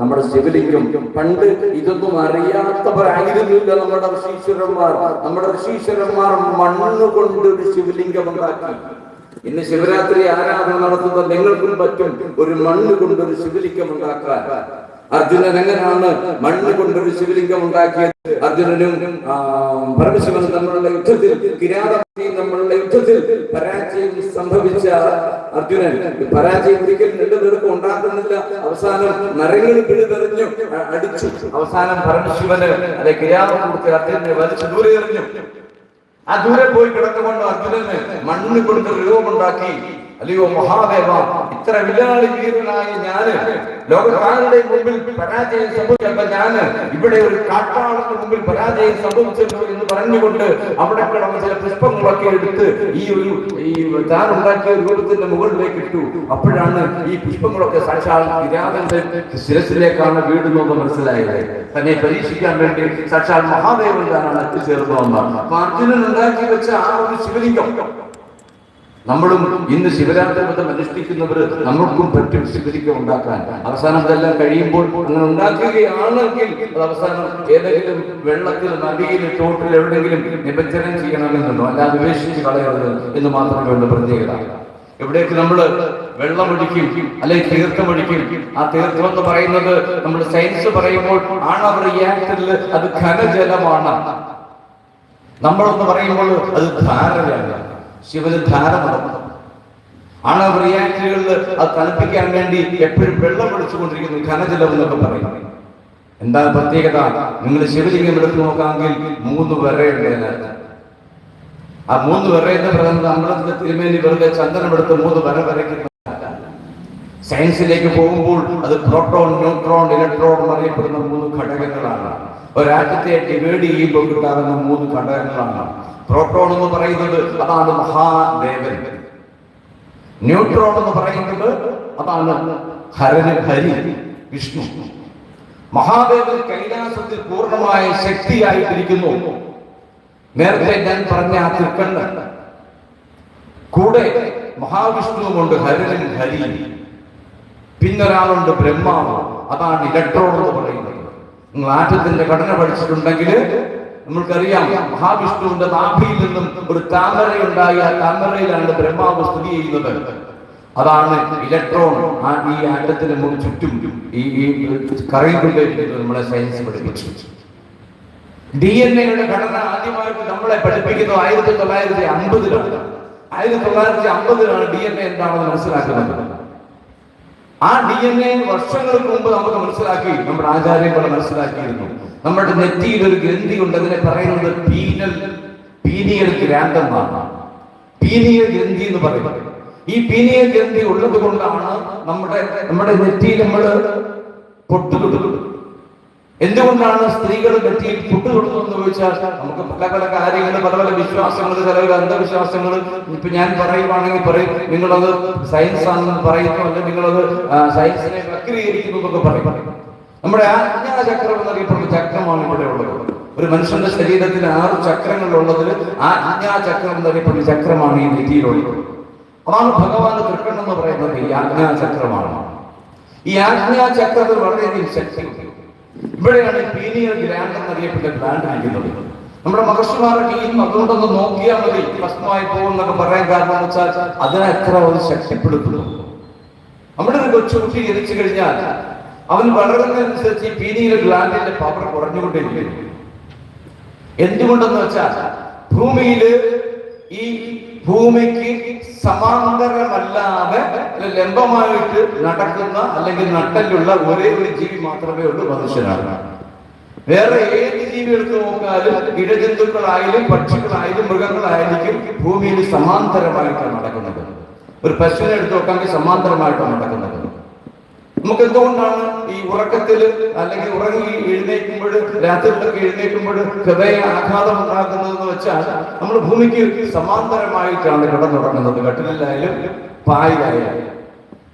നമ്മുടെ ശിവലിംഗം പണ്ട് ഇതൊന്നും അറിയാത്തവരായിരുന്നില്ല നമ്മുടെ ഋഷീശ്വരന്മാർ നമ്മുടെ ഋഷീശ്വരന്മാർ മണ്ണ് കൊണ്ട് ഒരു ശിവലിംഗം ഉണ്ടാക്കി. ഇന്ന് ശിവരാത്രി ആരാധന നടത്തുന്ന നിങ്ങൾക്കും പറ്റും ഒരു മണ്ണ് കൊണ്ട് ഒരു ശിവലിംഗം ഉണ്ടാക്കാൻ. അർജുനൻ എങ്ങനെയാണ് മണ്ണ് കൊണ്ടൊരു ശിവലിംഗം ഉണ്ടാക്കിയത്. അർജുനനും പരമശിവനും തമ്മിലുള്ള യുദ്ധത്തിൽ കിരാതയും തമ്മിലുള്ള യുദ്ധത്തിൽ പരാജയം സംഭവിച്ച അർജുനൻ. പരാജയം ഒരിക്കലും പേർക്കും ഉണ്ടാക്കുന്നില്ല. അവസാനം നരങ്ങളിൽ പിഴുതെറിഞ്ഞു അടിച്ചു. അവസാനം പരമശിവന് അല്ലെ കിരാതം കൊടുത്ത് അർജുനനെ വലിച്ചു ദൂരെ എറിഞ്ഞു. ആ ദൂരെ പോയി കിടക്കുമ്പോൾ അർജുനന് മണ്ണ് കൊണ്ട് രൂപമുണ്ടാക്കി അല്ലയോ മഹാദേവ ഇത്ര വിലാളി വീരനായ ഞാൻ ലോകത്താരുടെ മുമ്പിൽ പരാജയം സംഭവിച്ചപ്പോ ഞാൻ ഇവിടെ ഒരു കാട്ടാളത്തിന് മുമ്പിൽ പരാജയം സംഭവിച്ചല്ലോ എന്ന് പറഞ്ഞുകൊണ്ട് അവിടെ കിടന്ന ചില പുഷ്പങ്ങളൊക്കെ എടുത്ത് ഈ ഒരു ഈ താൻ ഉണ്ടാക്കിയ രൂപത്തിന്റെ മുകളിലേക്ക് ഇട്ടു. അപ്പോഴാണ് ഈ പുഷ്പങ്ങളൊക്കെ സാക്ഷാൽ കിരാതന്റെ ശിരസിലേക്കാണ് വീടുന്നത് മനസ്സിലായത്. തന്നെ പരീക്ഷിക്കാൻ വേണ്ടി സാക്ഷാൽ മഹാദേവൻ താനാണ് എത്തിച്ചേർന്നതെന്ന് അപ്പൊ അർജുനൻ ഉണ്ടാക്കി വെച്ച ആ ഒരു ശിവലിംഗം നമ്മളും ഇന്ന് ശിവരാത്രി വ്രതം അനുഷ്ഠിക്കുന്നവർ നമ്മൾക്കും പറ്റും ശിവലിംഗം ഉണ്ടാക്കാൻ. അവസാനം ഇതെല്ലാം കഴിയുമ്പോൾ അങ്ങനെ ഉണ്ടാക്കുകയാണെങ്കിൽ അത് അവസാനം ഏതെങ്കിലും വെള്ളത്തിൽ നദിയിൽ തോട്ടിൽ എവിടെയെങ്കിലും നിമജ്ജനം ചെയ്യണമെന്നുണ്ടോ? അല്ലാതെ ഉപേക്ഷിച്ച് കളയരുത് എന്ന് മാത്രമേ ഉള്ളൂ പ്രത്യേകത. എവിടേക്ക് നമ്മൾ വെള്ളമൊഴിക്കും അല്ലെങ്കിൽ തീർത്ഥമൊഴിക്കും ആ തീർത്ഥം എന്ന് പറയുന്നത് നമ്മൾ സയൻസ് പറയുമ്പോൾ ആണവ റിയാക്ടറിൽ അത് ഘനജലമാണ്. നമ്മളൊന്ന് പറയുമ്പോൾ അത് ധാരയാണ്. ശിവന് ധാര ആണ് ആണവ റിയാക്ടറുകളിൽ അത് തണുപ്പിക്കാൻ വേണ്ടി എപ്പോഴും വെള്ളം ഒഴിച്ചുകൊണ്ടിരിക്കുന്നു ഘനജലം എന്നൊക്കെ പറയും. എന്താ പ്രത്യേകത? നിങ്ങൾ ശിവലിംഗം എടുത്തു നോക്കാമെങ്കിൽ മൂന്ന് വരയുണ്ട് അതിനകത്ത് ആ മൂന്ന് വര എന്ന് പറയുന്നത് അമ്പലത്തിന്റെ തിരുമേനി വെറുതെ ചന്ദനം എടുത്ത് മൂന്ന് വര വരയ്ക്കുന്ന. സയൻസിലേക്ക് പോകുമ്പോൾ അത് പ്രോട്ടോൺ ന്യൂട്രോൺ ഇലക്ട്രോൺ എന്നറിയപ്പെടുന്ന മൂന്ന് ഘടകങ്ങളാണ്. ഒരാറ്റത്തെ ഡിവൈഡ് ചെയ്യുമ്പോൾ കിട്ടാവുന്ന മൂന്ന് ഘടകങ്ങളാണ്. പ്രോട്ടോൺ എന്ന് പറയുന്നത് അതാണ് മഹാദേവൻ. ന്യൂട്രോൺ എന്ന് പറയുന്നത് അതാണ് ഹരന് ഹരി വിഷ്ണു. മഹാദേവൻ കൈലാസത്തിൽ പൂർണമായ ശക്തിയായിട്ടിരിക്കുന്നു. നേരത്തെ ഞാൻ പറഞ്ഞ ആ തൃക്കണ്ണ് കൂടെ മഹാവിഷ്ണുവുമുണ്ട് ഹരനും ഹരി പിന്നൊരാളുണ്ട് ബ്രഹ്മാവ്. അതാണ് ഇലക്ട്രോൺ എന്ന് പറയുന്നത്. നിങ്ങൾ ആറ്റത്തിന്റെ ഘടന പഠിച്ചിട്ടുണ്ടെങ്കിൽ നമ്മൾക്കറിയാം മഹാവിഷ്ണുവിന്റെ നാഭിയിൽ നിന്നും ഒരു താമരയുണ്ടായി. ആ താമരയിലാണ് ബ്രഹ്മാവ് സ്ഥിതി ചെയ്യുന്നത്. അതാണ് ഇലക്ട്രോൺ. ആ ഈ ആറ്റത്തിന് ചുറ്റും ഈ ഈ നമ്മളെ സയൻസ് പഠിപ്പിച്ചു. ഡി എൻ എയുടെ ഘടന ആദ്യമായിട്ട് നമ്മളെ പഠിപ്പിക്കുന്നത് ആയിരത്തി തൊള്ളായിരത്തി അമ്പതിലാണ്. ആയിരത്തി തൊള്ളായിരത്തി അമ്പതിലാണ് ഡി എൻ എ എന്താണെന്ന് മനസ്സിലാക്കുന്നത്. ആ ഡി എൻ എ വർഷങ്ങൾക്ക് മുമ്പ് നമുക്ക് മനസ്സിലാക്കി നമ്മുടെ ആചാര്യങ്ങൾ മനസ്സിലാക്കിയിരുന്നു. നമ്മുടെ നെറ്റിയിൽ ഒരു ഗ്രന്ഥി ഉണ്ട് അതിനെ പറയുന്നത് പീനൽ പീനിയൽ ഗ്രാൻഡെന്നാണ് പീനിയൽ ഗ്രന്ഥി എന്ന് പറയുന്നത് ഈ പീനിയൽ ഗ്രന്ഥി ഉള്ളത് കൊണ്ടാണ് നമ്മുടെ നമ്മുടെ നെറ്റിയിൽ നമ്മൾ പൊട്ടുകൊടുക്കുന്നത് എന്തുകൊണ്ടാണ് സ്ത്രീകൾ നെറ്റിയിൽ പുട്ടുകൊടുക്കുന്നതെന്ന് ചോദിച്ചാൽ നമുക്ക് പല പല കാര്യങ്ങൾ പല പല വിശ്വാസങ്ങൾ ചില അന്ധവിശ്വാസങ്ങൾ. ഇപ്പൊ ഞാൻ പറയുവാണെങ്കിൽ പറയും നിങ്ങളത് സയൻസ് ആണെന്ന് പറയുന്നു അല്ലെങ്കിൽ നിങ്ങളത് സയൻസിനെ വക്രീകരിക്കുന്നു എന്നൊക്കെ പറയും. നമ്മുടെ ആജ്ഞാചക്രം എന്നറിയപ്പെടുന്ന ചക്രമാണ് ഇവിടെ ഉള്ളത്. ഒരു മനുഷ്യന്റെ ശരീരത്തിൽ ആറ് ചക്രങ്ങൾ ചക്രങ്ങളുള്ളതിൽ ആജ്ഞാചക്രം എന്നറിയപ്പെടുന്ന ചക്രമാണ് ഈ നിധിയിലുള്ളത് അതാണ് ഭഗവാൻ എന്ന് പറയുന്നത് ഈ ആജ്ഞാചക്രമാണ്. ഈ ആജ്ഞാചക്രത്തിൽ വളരെയധികം ശക്തിയുണ്ട്. ഇവിടെയാണ് പീനിയർ ഗ്രാൻഡ് എന്നറിയപ്പെട്ട ഗ്രാൻഡ് ഇരിക്കുന്നത് നമ്മുടെ മഹർഷിമാരൊക്കെ ഈ അതുകൊണ്ടൊന്ന് നോക്കിയാൽ മതി ഭസ്മമായി പോകുന്നൊക്കെ പറയാൻ കാരണം എന്ന് വെച്ചാൽ അതിനെ എത്ര അവർ ശക്തിപ്പെടുത്തുന്നു. നമ്മുടെ ഒരു കൊച്ചുകുട്ടി ജനിച്ചു കഴിഞ്ഞാൽ അവൻ വളരുന്നതനുസരിച്ച് ഈ പീനിയിലെ ഗ്ലാൻഡിന്റെ പവർ കുറഞ്ഞുകൊണ്ടിരിക്കുന്നു എന്തുകൊണ്ടെന്ന് വെച്ചാൽ ഭൂമിയിൽ ഈ ഭൂമിക്ക് സമാന്തരമല്ലാതെ ലംബമായിട്ട് നടക്കുന്ന അല്ലെങ്കിൽ നട്ടലുള്ള ഒരേ ഒരു ജീവി മാത്രമേ ഉള്ളൂ മനുഷ്യനാണ്. വേറെ ഏത് ജീവി എടുത്ത് നോക്കാലും ഇഴജന്തുക്കളായാലും പക്ഷികളായാലും മൃഗങ്ങളായിരിക്കും ഭൂമിയിൽ സമാന്തരമായിട്ടാണ് നടക്കുന്നത്. ഒരു പശുവിനെ എടുത്തു നോക്കാമെങ്കിൽ സമാന്തരമായിട്ടാണ് നടക്കുന്നത്. നമുക്ക് എന്തുകൊണ്ടാണ് ഈ ഉറക്കത്തിൽ അല്ലെങ്കിൽ ഉറങ്ങി എഴുന്നേൽക്കുമ്പോൾ രാത്രിയിലൊക്കെ എഴുന്നേൽക്കുമ്പോൾ ഹൃദയ ആഘാതം ഉണ്ടാക്കുന്നതെന്ന് വെച്ചാൽ നമ്മൾ ഭൂമിക്ക് സമാന്തരമായിട്ടാണ് കിടന്നുറങ്ങുന്നത്. കട്ടിലായാലും പായിലായാലും.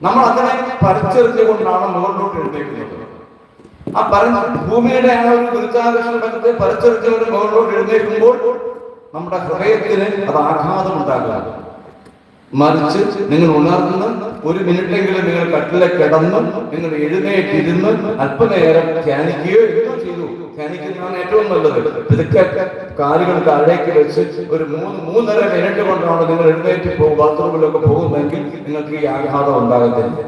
നമ്മൾ അങ്ങനെ പറിച്ചെറിഞ്ഞുകൊണ്ടാണ് മുകളിലോട്ട് എഴുന്നേൽക്കുന്നത്. ആ പറഞ്ഞ ഭൂമിയുടെ ആ ഒരു ഗുരുത്വാകർഷണ ബന്ധത്തെ പറിച്ചെറിഞ്ഞുകൊണ്ട് മുകളിലോട്ട് എഴുന്നേൽക്കുമ്പോൾ നമ്മുടെ ഹൃദയത്തിന് അത് ആഘാതം ഉണ്ടാകുക മറിച്ച് നിങ്ങൾ ഉണർന്ന് ഒരു മിനിറ്റ് മിനിറ്റെങ്കിലും നിങ്ങൾ കട്ടിലെ കിടന്ന് നിങ്ങൾ എഴുന്നേറ്റിരുന്ന് അല്പനേരം ധ്യാനിക്കുകയോ ചെയ്തു. ധ്യാനിക്കുന്നതാണ് ഏറ്റവും നല്ലത്. ഇതൊക്കെ കാലുകൾ താഴേക്ക് വെച്ച് ഒരു മൂന്ന് മൂന്നര മിനിറ്റ് കൊണ്ടാണ് നിങ്ങൾ എഴുന്നേറ്റ് പോകും ബാത്റൂമിലൊക്കെ പോകുന്നെങ്കിൽ നിങ്ങൾക്ക് ഈ ആഘാതം ഉണ്ടാകത്തില്ല.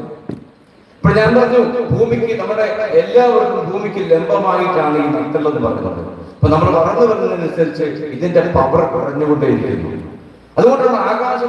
ഇപ്പൊ ഞാൻ പറഞ്ഞു ഭൂമിക്ക് നമ്മുടെ എല്ലാവർക്കും ഭൂമിക്ക് ലംബമായിട്ടാണ് ഈ നട്ടുള്ളത് പറയുന്നത് അപ്പൊ നമ്മൾ വളർന്നു വരുന്നതിനനുസരിച്ച് ഇതിന്റെ പവർ കുറഞ്ഞുകൊണ്ടേയിരിക്കുന്നു. അതുകൊണ്ടാണ് ആകാശം